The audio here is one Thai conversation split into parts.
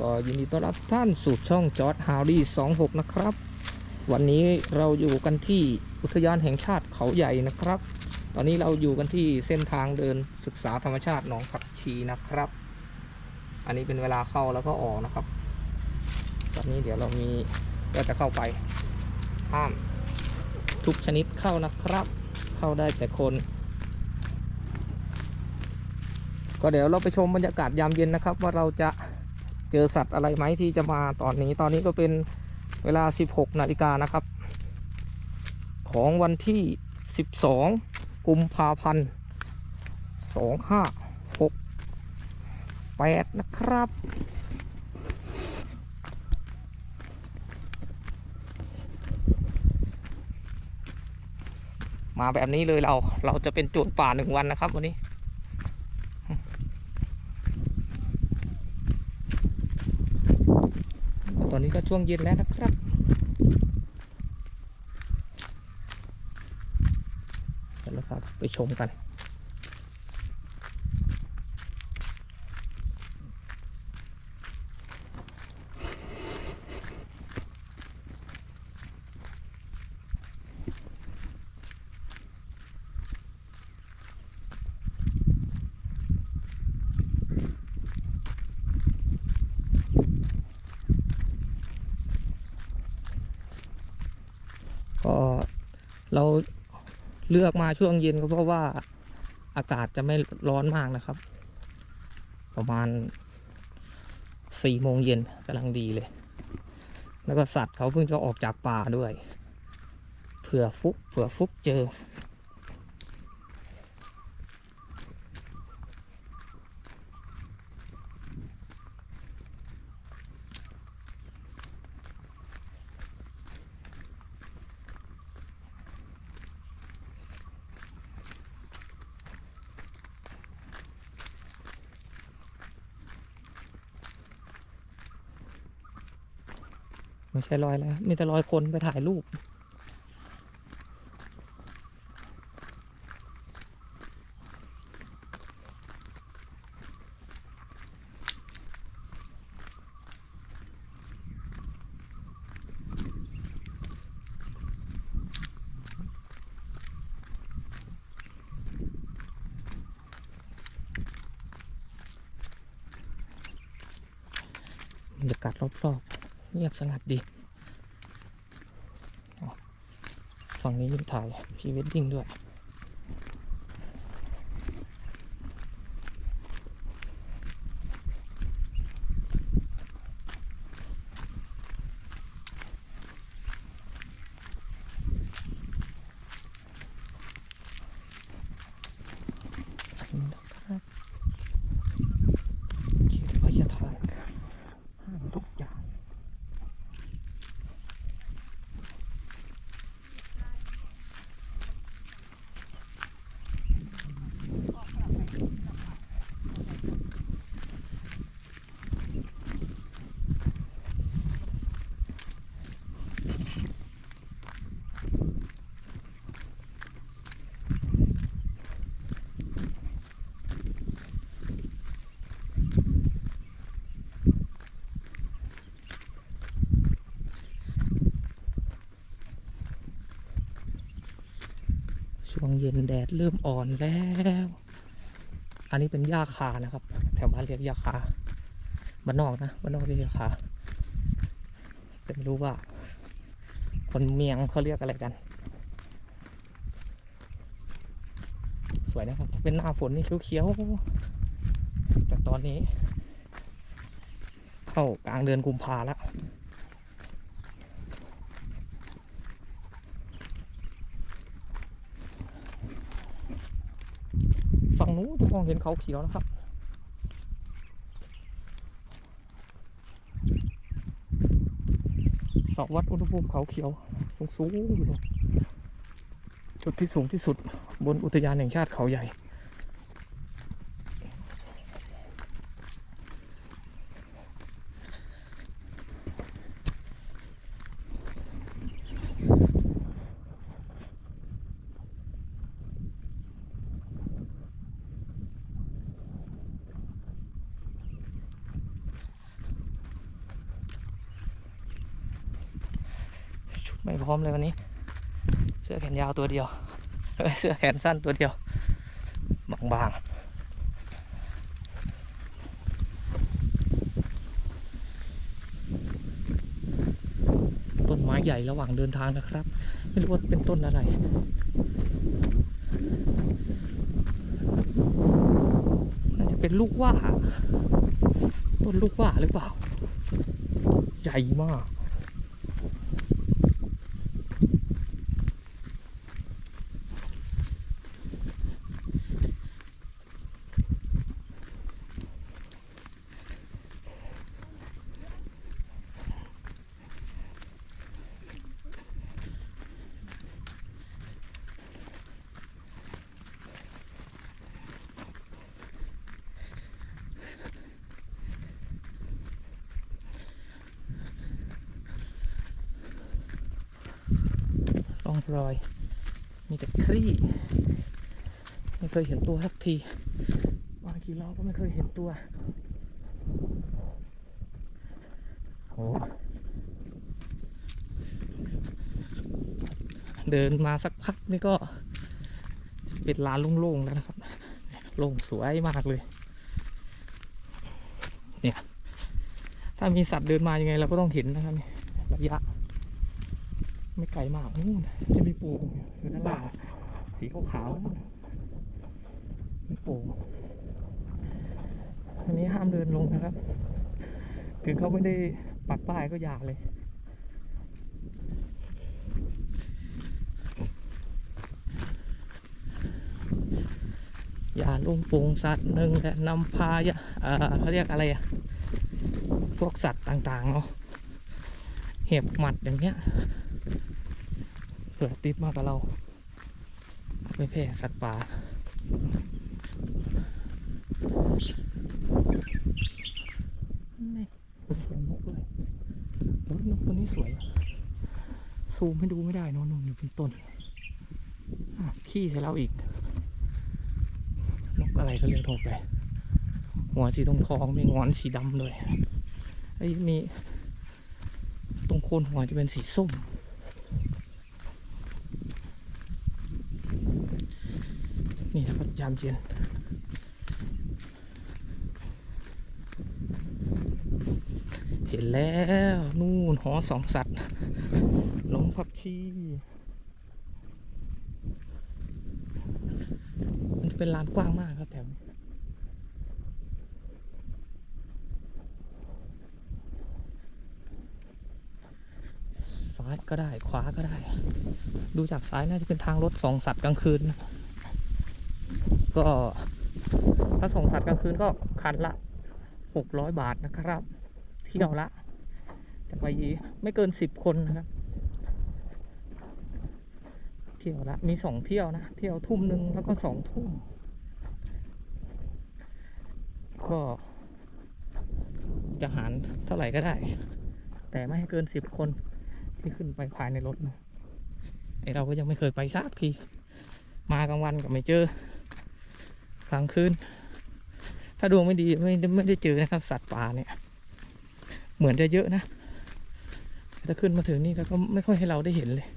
ก็ยินดีต้อนรับท่านสู่ช่องจอร์ดฮาวดี้26 นะครับ วันนี้เราอยู่กันที่อุทยานแห่งชาติเขาใหญ่นะครับ ตอนนี้เราอยู่กันที่เส้นทางเดินศึกษาธรรมชาติหนองผักชีนะครับ อันนี้เป็นเวลาเข้าแล้วก็ออกนะครับ ตอนนี้เดี๋ยวเรามีก็จะเข้าไปห้ามทุกชนิดเข้านะครับ เข้าได้แต่คน ก็เดี๋ยวเราไปชมบรรยากาศยามเย็นนะครับ ว่าเราจะ เจอสัตว์อะไรไหมที่จะมาตอนนี้ตอนนี้ก็เป็นเวลา 16 นาฬิกานะครับ ของวันที่ 12 กุมภาพันธ์ 2568 นะครับ มาแบบนี้เลยเราเราจะเป็นโจรป่าหนึ่งวันนะครับวันนี้ ต อนนี้ก็ช่วงเย็นแล้วนะครับ เดี๋ยวเราไปชมกัน ก็ เราเลือกมาช่วงเย็นก็เพราะว่าอากาศจะไม่ร้อนมากนะครับ ประมาณสี่โมงเย็นกำลังดีเลย แล้วก็สัตว์เขาเพิ่งจะออกจากป่าด้วยเผื่อฟุกเผื่อฟุกเจอ ไม่ใช่รอยแล้ว มีแต่รอยคนไปถ่ายรูป บรรยากาศรอบๆ เงี ยบสงัดดีฝั่งนี้ยิงถ่ายพรีเวดดิ้งด้วย นี่นะครับเขียนพยาทานห้ามทุกอย่าง ช่วงเย็นแดดเริ่มอ่อนแล้ว อันนี้เป็นหญ้าคานะครับ แถวบ้านเรียกหญ้าคาบ้านนอกนะบ้านนอกเรียกหญ้าคาแต่ไม่รู้ว่า คนเมียงเขาเรียกอะไรกัน สวยนะครับเป็นหน้าฝนนี่เขียวๆแต่ตอนนี้ เข้ากลางเดือนกุมภาแล้ว ฝั่งนู้นจะมอง เห็นเขาเขียวนะครับเสาวัดอุณหภูมิเขาเขียวสูงสูงๆอยู่เลยจุดที่สูงที่สุดบนอุทยานแห่งชาติเขาใหญ่ ต ไม่ พร้อมเลยวันนี้ เสื้อแขนยาวตัวเดียวเอ้ยเสื้อแขนสั้นตัวเดียว บางๆต้นไม้ใหญ่ระหว่างเดินทางนะครับ ไม่รู้ว่าเป็นต้นอะไร น่าจะเป็นลูกว่า ต้นลูกว่าหรือเปล่า ใหญ่มาก ร่ องรอย มีแต่คลี่ ไม่เคยเห็นตัวสักทีมากี่รอบก็ไม่เคยเห็นตัวโหเดินมาสักพักนี่ก็เป็นลานโล่งๆแล้วนะครับโล่งสวยมากเลย เนี่ย ถ้ามีสัตว์เดินมายังไงเราก็ต้องเห็นนะครับนี่ระยะ ลมากนู่นจะมีป่งอยู่ด้านล่างสีขาวๆนู่นมีป่งอันนี้ห้ามเดินลงนะครับ ถึงเขาไม่ได้ปักป้ายก็อย่าเลยอย่าลงโป่งสัตว์หนึ่งและนำพายะเอ่อเขาเรียกอะไรอะพวกสัตว์ต่างๆเนาะเห็บหมัดอย่างเงี้ย เผื่อติดมากกับเราเอาไปแพร่สัตว์ป่านี่เสียงนกเลยโอ้ยนกตัวนี้สวย ซูมให้ดูไม่ได้เนอะนนอยู่เป็นต้นอะขี้ใส่เราอีก นกอะไรก็เรียกนกไป หัวสีทองทองๆมีงอนสีดำเลยไอ้ยมี ตรงโคนหัวจะเป็นสีส้ม นี่นะครับยามเย็นเห็นแล้วนู่นหอสองสัตว์หลงผักชีมันจะเป็นลานกว้างมากครับแถวนี้ซ้ายก็ได้ขวาก็ได้ ดูจากซ้ายน่าจะเป็นทางรถสองสัตว์กลางคืนนะ ก็ถ้าส่งสัตว์กลางคืนก็คันละหกร้อยบาทนะครับเที่ยวละจะไปไม่เกินสิบคนนะครับ เที่ยวละ มีสองเที่ยวนะ เที่ยวทุ่มหนึ่งแล้วก็สองทุ่ม ก็จะหารเท่าไหร่ก็ได้ แต่ไม่ให้เกินสิบคนที่ขึ้นไปภายในรถนะไอเราก็ยังไม่เคยไปสักที มากลางวันก็ไม่เจอ กลางคืน ถ้าดวงไม่ดีไม่ได้ไม่ได้เจอนะครับ สัตว์ป่าเนี่ย เหมือนจะเยอะนะแต่ถ้าขึ้นมาถึงนี่แล้วก็ไม่ค่อยให้เราได้เห็นเลย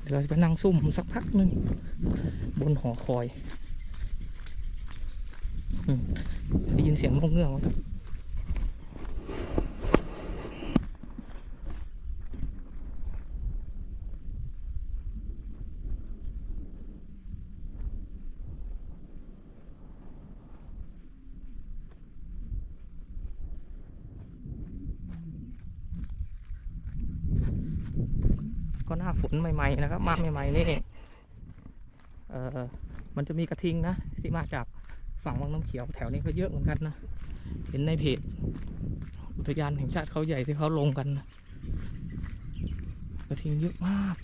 เดี๋ยวเราจะไปนั่งซุ่มสักพักหนึ่งบนหอคอยได้ยินเสียงนกเงือกไหมครับ ก็หน้าฝนใหม่ๆนะครับ มาใหม่ๆนี่เออมันจะมีกระทิงนะที่มาจากฝั่งวังน้ำเขียวแถวนี้ก็เยอะเหมือนกันนะเห็นในเพจอุทยานแห่งชาติเขาใหญ่ที่เขาลงกันนะกระทิงเยอะมาก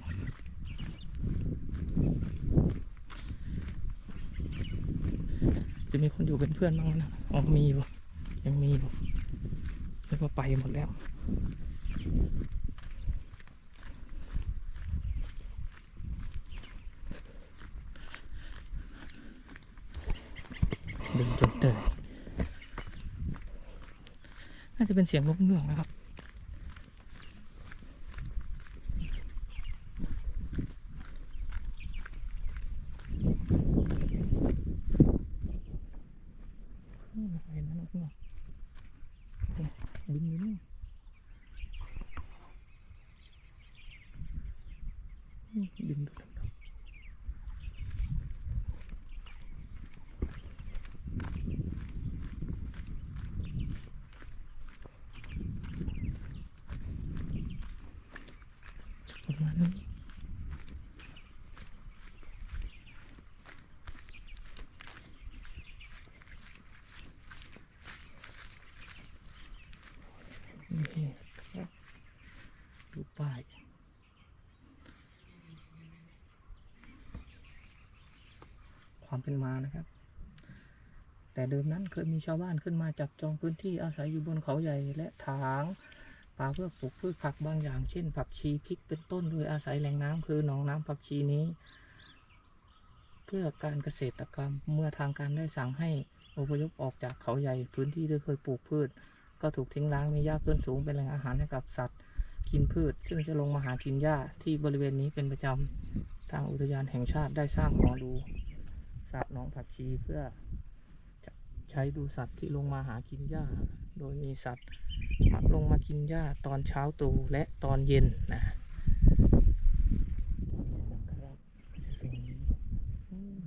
จะมีคนอยู่เป็นเพื่อนบ้างนะอ๋อมีอยู่ยังมีอยู่เรียกว่าไปหมดแล้ว ดึงจนได้น่าจะเป็นเสียงนกเนื่องนะครับเห็นนกเนื่องดึงอยู่นี่ดึง ความเป็นมานะครับ แต่เดิมนั้นเคยมีชาวบ้านขึ้นมาจับจองพื้นที่อาศัยอยู่บนเขาใหญ่และถางป่าเพื่อปลูกพืชผักบางอย่างเช่น ผักชีพริกเป็นต้นโดยอาศัยแหล่งน้ำคือหนองน้ำผักชีนี้ เพื่อการเกษตรกรรมเมื่อทางการได้สั่งให้อพยพออกจากเขาใหญ่พื้นที่ที่เคยปลูกพืช ก็ถูกทิ้งร้างมีหญ้าขึ้นสูงเป็นแหล่งอาหารให้กับสัตว์ กินพืช ซึ่งจะลงมาหากินหญ้าที่บริเวณนี้เป็นประจำทางอุทยานแห่งชาติได้สร้างหอดู สระหนองผักชีเพื่อจะใช้ดูสัตว์ที่ลงมาหากินหญ้า โดยมีสัตว์มักลงมากินหญ้าตอนเช้าตรู่และตอนเย็นนะนะครับอืม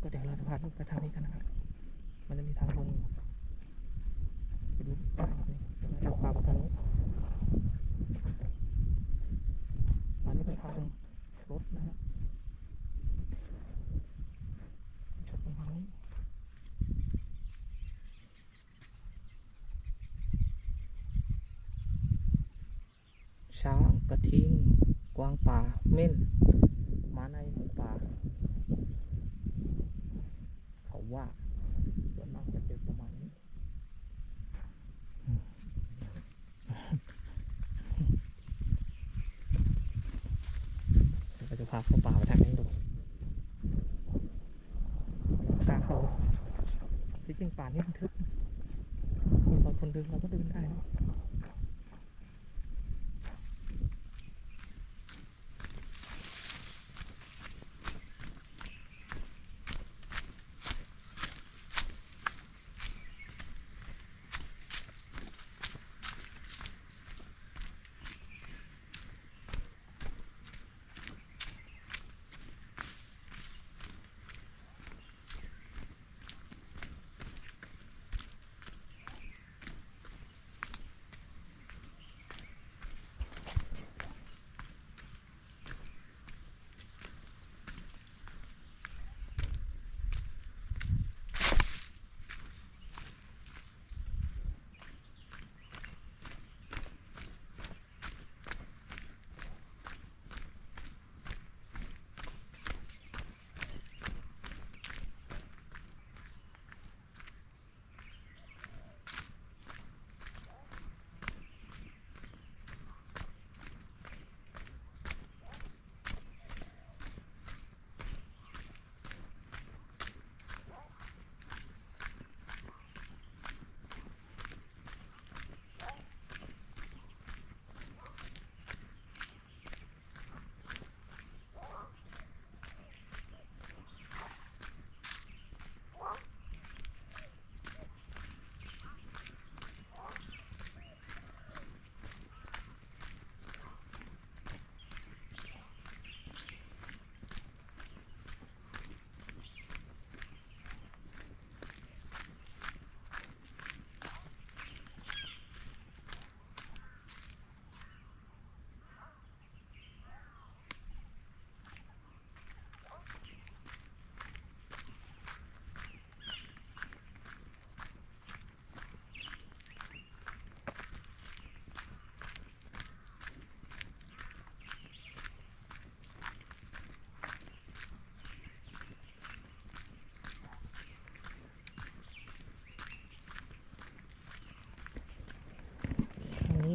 ก็เดี๋ยวเราจะพา ลูกไปทางนี้กันนะครับ มันจะมีทางลงอยู่ไปดูป่านี่เดี๋ยวเราพาไปทางนี้อันนี้เป็นทางรถนะครับชดตรงทางนี้ช้างกระทิงกวางป่าเม่นหมาในหมูป่า เขา ว่าส่วนมากจะเจอประมาณนี้เราจะพาเข้าป่าไปทางนี้ดูทางเขาที่จริงป่านี้มันทึบคนบางคนเดินเราก็เดินได้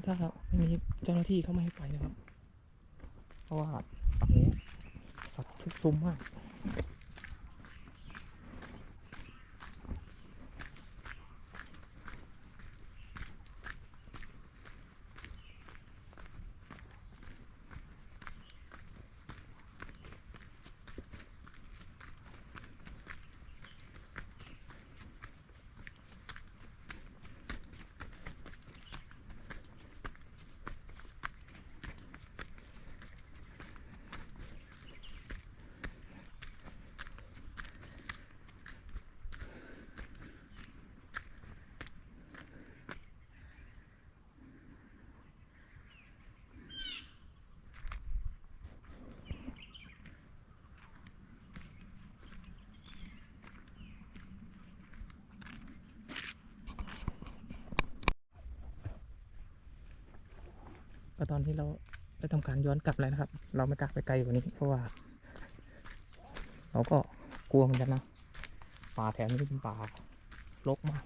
ถ้าไม่มีเจ้าหน้าที่เขาไม่ให้ไปนะครับ เพราะว่าฝั่งนี้สัตว์ชุกชุมมาก ก็ตอนที่เราได้ทำการย้อนกลับแล้วนะครับ เราไม่กล้าไปไกลกว่านี้ เพราะว่า เราก็กลัวเหมือนกันนะป่าแถวนี้เป็นป่ารกมาก